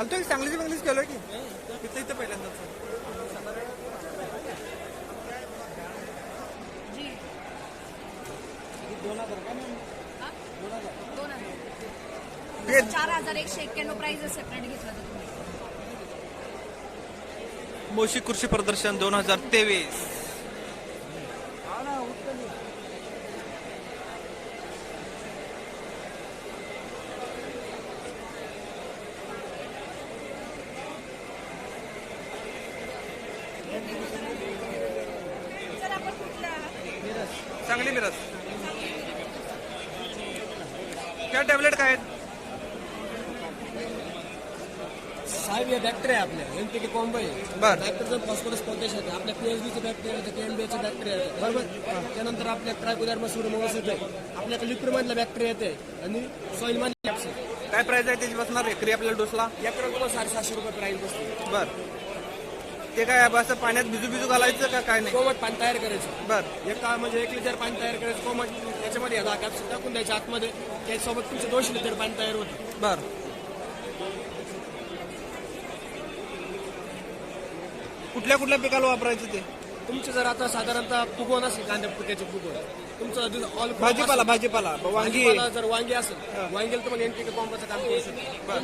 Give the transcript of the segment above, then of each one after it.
आलतो की सांगलीची बंगलीच केलं की? तिथं इथं पहिल्यांदाच? दोन हजार चार हजार एकशे एक्क्याण्णव प्राइस सेपरेट घेतलं मोशी कृषी प्रदर्शन दोन हजार तेवीस सर आपण कुठल्या चांगली मिरज क्या टॅबलेट काय आहेत साहेब या बॅक्टेरिया आपल्या एनपीके कॉम्बो आहे. बर. नायट्रोजन फॉस्फरस पोटॅश आहे. आपल्या पीएचडीचे बॅक्टेरिया येते केएमबीचे बॅक्टेरिया येते बरोबर? त्यानंतर आपल्या ट्रायकोडर्मा सुडोमोस येते आपल्याकडे लिक्विड मधला बॅक्टेरिया येते आणि सॉइल मधले कॅप्स काय प्राइस आहे त्याची बसणार एकरी आपल्याला डोसला या कडे साडेसहाशे रुपये प्राईस बसते बर. ते काय असं पाण्यात भिजू भिजू घालायचं का काय नाही? कोमट पाणी तयार करायचं. बर. एक म्हणजे एक लिटर पाणी तयार करायचं कोमट त्याच्यामध्ये दहा कॅप्सूल टाकून द्यायचे आतमध्ये. त्याच्यासोबत तुमचं दोनशे लिटर पाणी तयार होतं. बर. कुठल्या कुठल्या पिकाला वापरायचं ते? तुमचे जर आता साधारणतः फुगवण असेल कांद्या पिकाचे फुगवण तुमचं ऑल भाजीपाला भाजीपाला वांगी. भाजीपाला जर वांगी असेल वांगेला तुम्हाला एनपीके पंपाचं काम करू शकतो.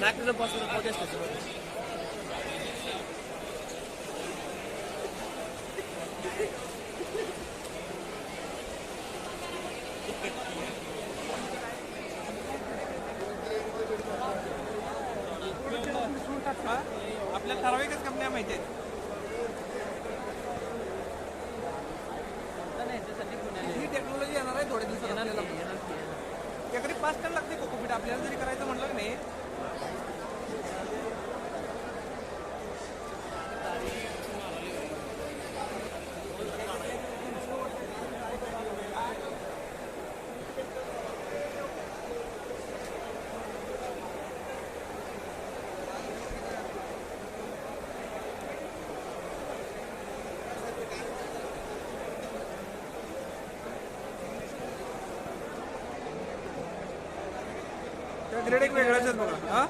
नायट्रोजन फॉस्फरस पोटॅश त्याच्यामध्ये आपल्या ठराविकच कंपन्या माहिती आहेत ही टेक्नॉलॉजी येणार आहे थोड्या दिवसात आपल्याला. एकरी पाच टन लागते कोकोपीट आपल्याला जरी करायचं म्हटलं की नाही त्या ग्रेड एक वेगळाच आहेत बघा. हा?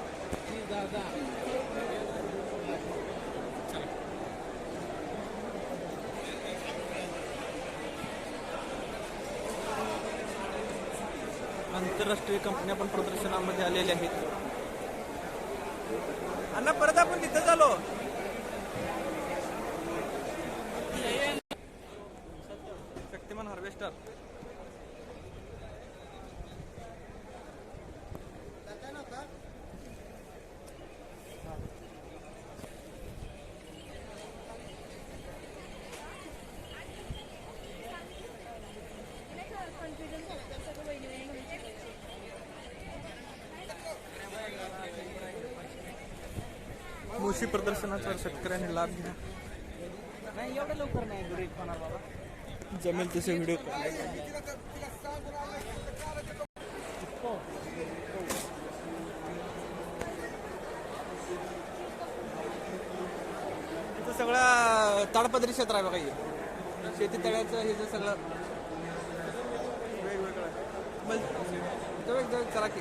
आंतरराष्ट्रीय कंपन्या पण प्रदर्शनामध्ये आलेल्या आहेत. अण्णा परत आपण तिथं आलो शक्तिमान हार्वेस्टर. मुशी प्रदर्शनाचा शेतकऱ्यांनी लाभ घ्या. नाही एवढं लवकर नाही ब्रेक होणार बाबा. जमेल तसे व्हिडिओ सगळं ताडपदरी क्षेत्र आहे बघा शेती तळ्याचं हे जे सगळं वेगवेगळं चला की.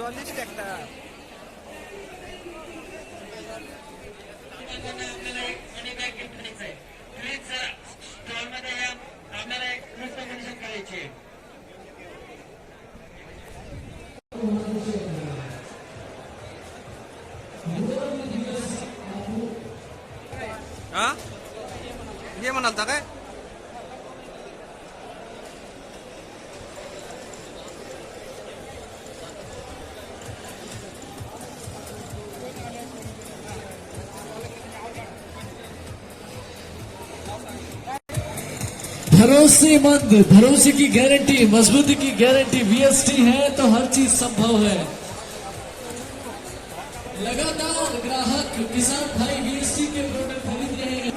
চল্লিশ টাকা हा? ये म्हणालता काय? भरोसेमंद भरोसे की गारंटी मजबूती की गारंटी वीएसटी है तो हर चीज़ संभव है। लगातार ग्राहक किसान भाई वीएसटी के प्रोडक्ट खरीद रहे हैं।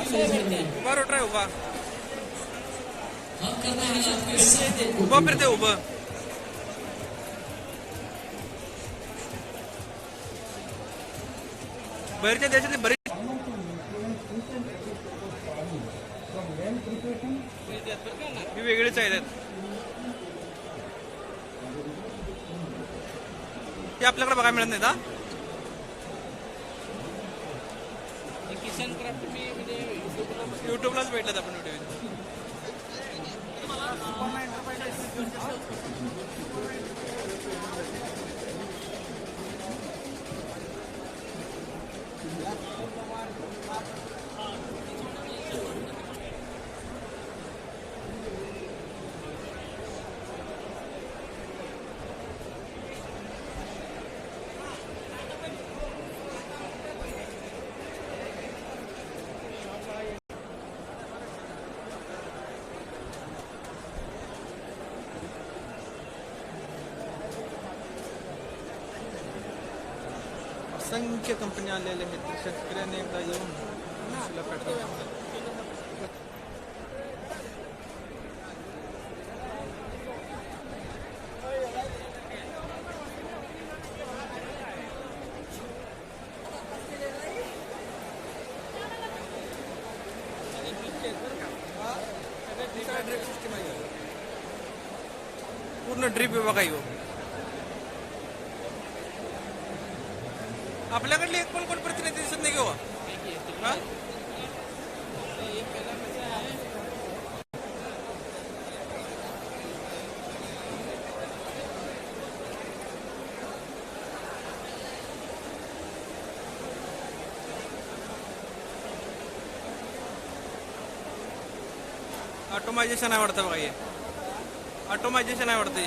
हम करना है आपके साथ। उभं फिरते उभं बाहेरच्या देशातली बरीच आहेत. ते आपल्याकडे बघायला मिळत नाहीत हा? किसन क्राफ्ट मी म्हणजे युट्यूबलाच भेटल्यात आपण व्हिडिओ असंख्य कंपन्या आलेल्या आहेत तर शेतकऱ्याने एकदा येऊन म्हशीला पेटवून टाकतात. पूर्ण ड्रीप विभाग आहे हो. आपल्याकडले एक पण कोण प्रतिनिधी दिसत नाही घेऊ हा? ऑटोमायझेशन आहे वाटतं